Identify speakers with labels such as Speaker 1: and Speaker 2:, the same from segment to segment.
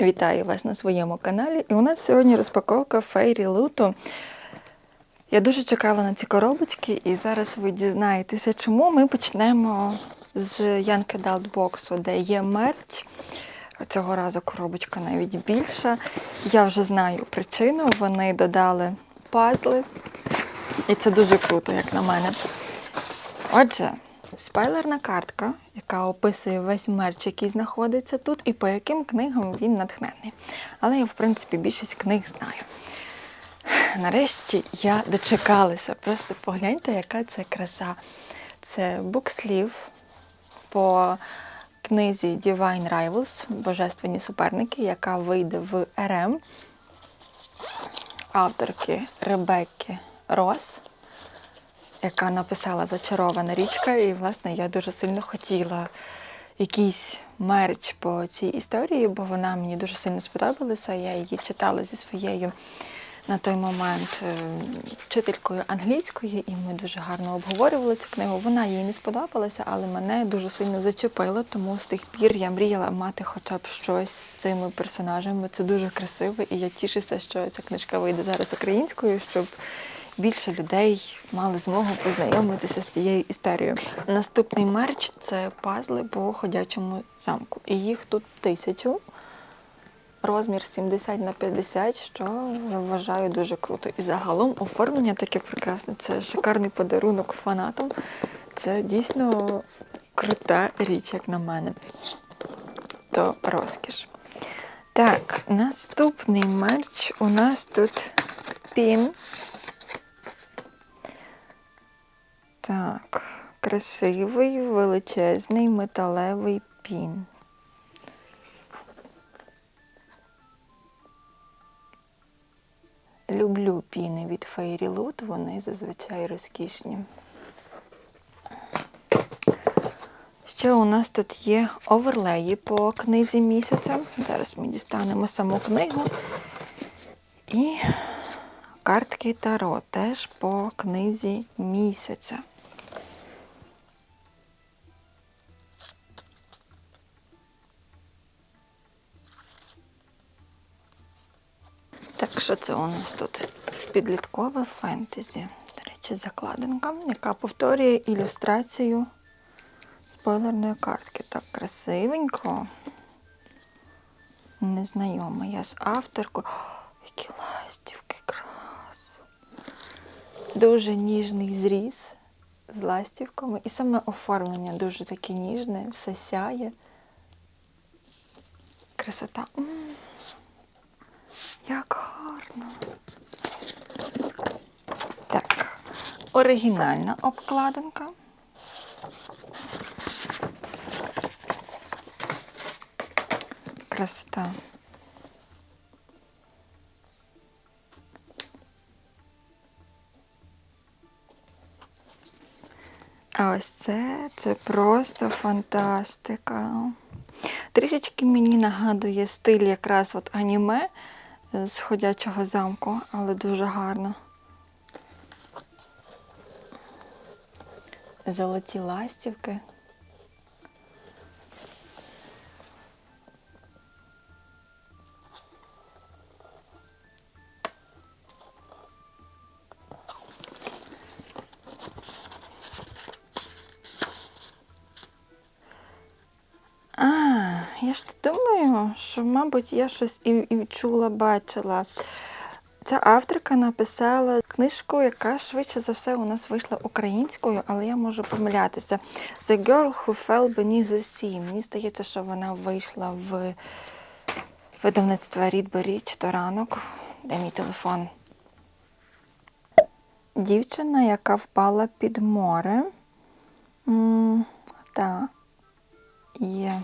Speaker 1: Вітаю вас на своєму каналі. І у нас сьогодні розпаковка Фейрі Луту. Я дуже чекала на ці коробочки, і зараз ви дізнаєтеся, чому ми почнемо з Yankee Adult де є мерч. Цього разу коробочка навіть більша. Я вже знаю причину. Вони додали пазли. І це дуже круто, як на мене. Отже, спойлерна картка, яка описує весь мерч, який знаходиться тут, і по яким книгам він натхнений. Але я, в принципі, більшість книг знаю. Нарешті я дочекалася. Просто погляньте, яка це краса. Це букслів по книзі Divine Rivals Божественні суперники, яка вийде в РМ авторки Ребекки Рос, яка написала Зачарована річка. І, власне, я дуже сильно хотіла якийсь мерч по цій історії, бо вона мені дуже сильно сподобалася. Я її читала зі своєю на той момент е, вчителькою англійської, і ми дуже гарно обговорювали цю книгу. Вона їй не сподобалася, але мене дуже сильно зачепила, тому з тих пір я мріяла мати хоча б щось з цими персонажами. Це дуже красиво, і я тішуся, що ця книжка вийде зараз українською, щоб більше людей мали змогу познайомитися з цією історією. Наступний мерч це пазли по ходячому замку. І їх тут тисячу розмір 70 на 50, що я вважаю дуже круто. І загалом оформлення таке прекрасне. Це шикарний подарунок фанатам. Це дійсно крута річ, як на мене. То розкіш. Так, наступний мерч у нас тут пін. Так, красивий величезний металевий пін. Люблю піни від Fairy Loot, вони зазвичай розкішні. Ще у нас тут є оверлеї по книзі місяця. Зараз ми дістанемо саму книгу. І картки Таро теж по книзі місяця. Так, що це у нас тут? Підліткове фентезі. До речі, закладинка, яка повторює ілюстрацію спойлерної картки. Так, красивенько. Незнайома я з авторкою. Які ластівки, клас. Дуже ніжний зріз з ластівками. І саме оформлення дуже таке ніжне, все сяє. Красота. М -м. Як гарно. Так, оригінальна обкладинка. Красота. А ось це, це просто фантастика. Трішечки мені нагадує стиль якраз от аніме з ходячого замку, але дуже гарно. Золоті ластівки. Ж думаю, що, мабуть, я щось і, і чула, бачила. Ця авторка написала книжку, яка швидше за все у нас вийшла українською, але я можу помилятися. The Girl Who Fell Beneath the Sea. Мені здається, що вона вийшла в видавництво Рідбері чи то ранок. Де мій телефон? Дівчина, яка впала під море. Так, є.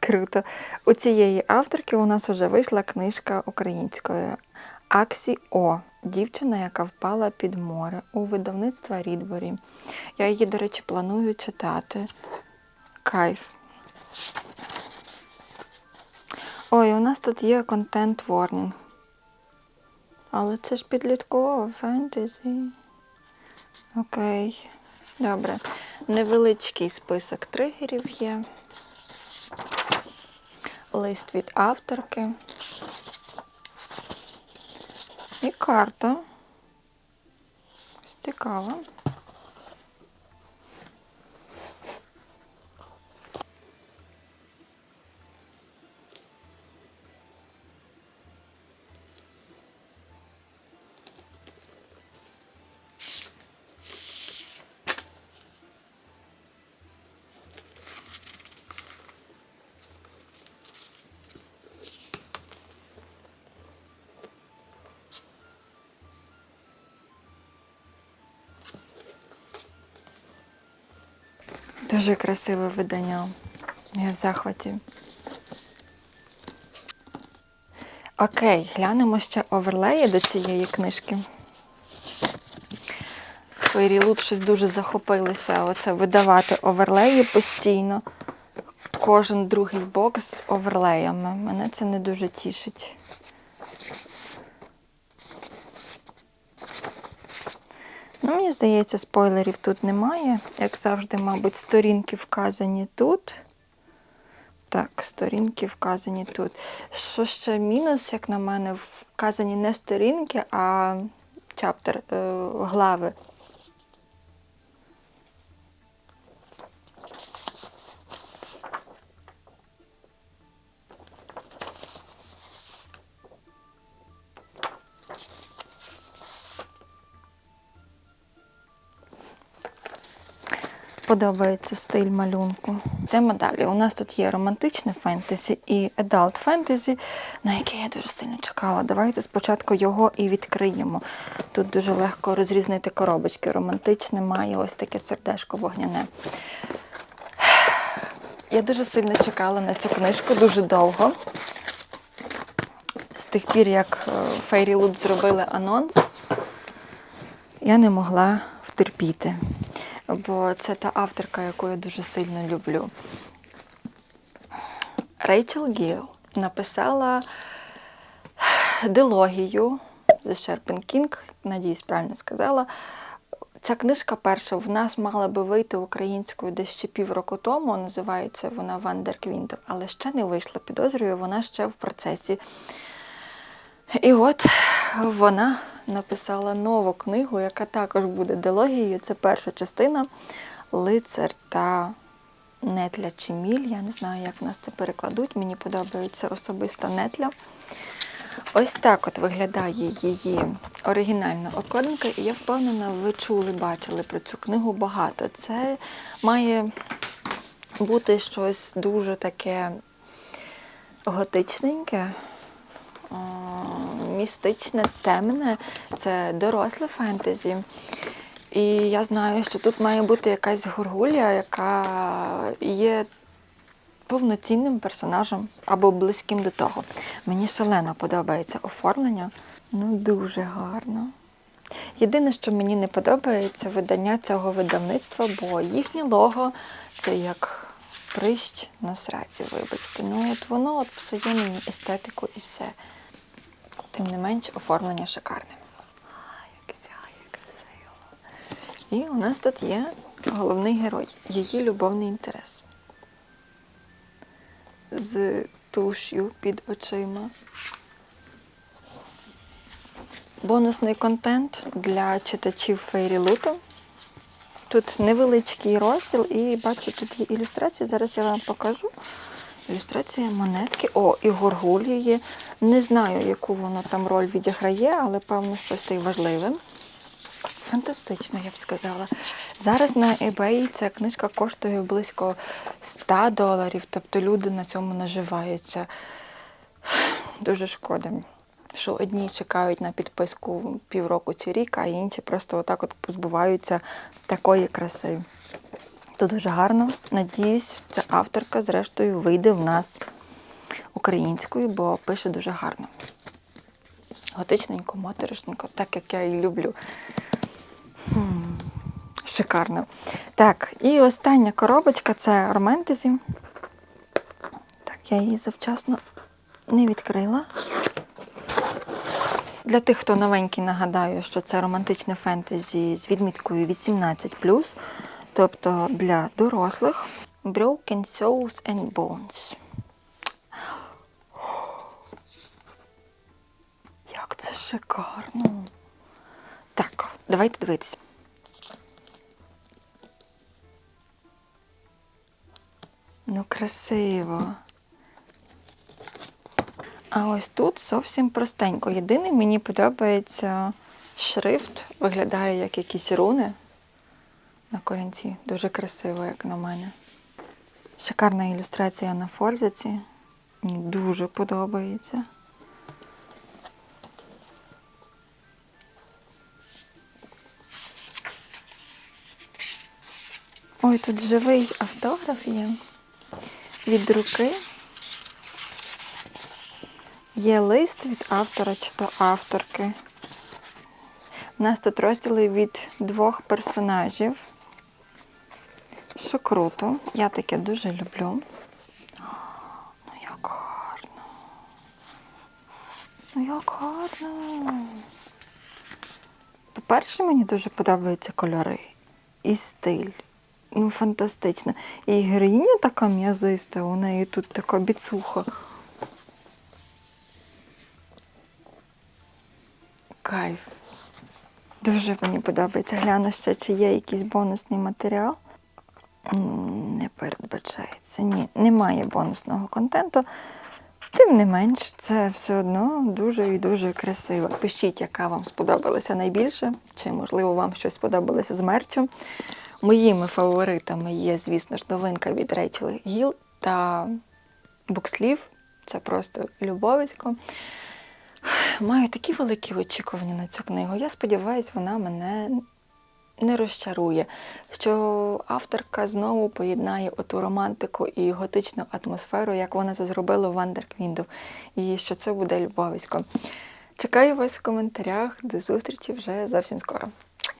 Speaker 1: Круто. У цієї авторки у нас вже вийшла книжка українською Аксі О. Дівчина, яка впала під море у видавництва Рідборі. Я її, до речі, планую читати. Кайф. Ой, у нас тут є контент ворнінг. Але це ж підліткове фентезі. Окей. Добре. Невеличкий список тригерів є. Лист від авторки. І карта. Ось Цікава. Дуже красиве видання. Я в захваті. Окей, глянемо ще оверлеї до цієї книжки. Фейрілут щось дуже захопилися оце видавати оверлеї постійно. Кожен другий бокс з оверлеями. Мене це не дуже тішить. Ну, мені здається, спойлерів тут немає. Як завжди, мабуть, сторінки вказані тут. Так, сторінки вказані тут. Що ще мінус, як на мене, вказані не сторінки, а чаптер, е, глави. Подобається стиль малюнку. Тема далі. У нас тут є романтичне фентезі і адалт фентезі, на яке я дуже сильно чекала. Давайте спочатку його і відкриємо. Тут дуже легко розрізнити коробочки. Романтичне має ось таке сердешко вогняне. Я дуже сильно чекала на цю книжку, дуже довго. З тих пір, як Фейрі Лут зробили анонс, я не могла втерпіти бо це та авторка, яку я дуже сильно люблю. Рейчел Гіл написала дилогію The Sherpin King, надіюсь, правильно сказала. Ця книжка перша в нас мала би вийти українською десь ще півроку тому. Називається вона Вандерквінтов, але ще не вийшла. Підозрюю, вона ще в процесі. І от вона написала нову книгу, яка також буде дилогією. Це перша частина Лицар та Нетля чи Міль. Я не знаю, як в нас це перекладуть. Мені подобається особисто Нетля. Ось так от виглядає її оригінальна обкладинка, і я впевнена, ви чули, бачили про цю книгу багато. Це має бути щось дуже таке готичненьке містичне, темне, це доросле фентезі. І я знаю, що тут має бути якась горгулія, яка є повноцінним персонажем або близьким до того. Мені шалено подобається оформлення, ну дуже гарно. Єдине, що мені не подобається видання цього видавництва, бо їхнє лого це як прищ на сраці, вибачте. Ну от воно от псує мені естетику і все. Тим не менш, оформлення шикарне. А, як сяє красиво. І у нас тут є головний герой, її любовний інтерес. З туш'ю під очима. Бонусний контент для читачів Фейрі Луту. Тут невеличкий розділ, і бачу, тут є ілюстрації. Зараз я вам покажу. Ілюстрація монетки. О, і горгулії. Не знаю, яку воно там роль відіграє, але певно щось та й важливе. Фантастично, я б сказала. Зараз на eBay ця книжка коштує близько 100 доларів, тобто люди на цьому наживаються. Дуже шкода, що одні чекають на підписку півроку чи рік, а інші просто отак от позбуваються такої краси. То дуже гарно. Надіюсь, ця авторка, зрештою, вийде в нас українською, бо пише дуже гарно. Готичненько, моторошненько, так як я і люблю. Шикарно. Так, і остання коробочка це романтезі. Так, я її завчасно не відкрила. Для тих, хто новенький, нагадаю, що це романтичне фентезі з відміткою 18 тобто для дорослих Broken Souls and Bones. Як це шикарно! Так, давайте дивитися. Ну, красиво. А ось тут зовсім простенько. Єдине, мені подобається шрифт, виглядає як якісь руни на корінці. Дуже красиво, як на мене. Шикарна ілюстрація на форзаці. Мені дуже подобається. Ой, тут живий автограф є від руки. Є лист від автора чи то авторки. У нас тут розділи від двох персонажів. Що круто. Я таке дуже люблю. Ну як гарно. Ну як гарно. По-перше, мені дуже подобаються кольори і стиль. Ну, фантастично. І героїня така м'язиста, у неї тут така біцуха. Кайф. Дуже мені подобається. Гляну ще, чи є якийсь бонусний матеріал. Не передбачається. Ні, немає бонусного контенту. Тим не менш, це все одно дуже і дуже красиво. Пишіть, яка вам сподобалася найбільше, чи, можливо, вам щось сподобалося з мерчем. Моїми фаворитами є, звісно ж, новинка від Рейчел Гіл та Букслів. Це просто любовисько. Маю такі великі очікування на цю книгу. Я сподіваюся, вона мене не розчарує, що авторка знову поєднає оту романтику і готичну атмосферу, як вона це зробила в Вандерквінду, і що це буде любовисько. Чекаю вас в коментарях. До зустрічі вже зовсім скоро.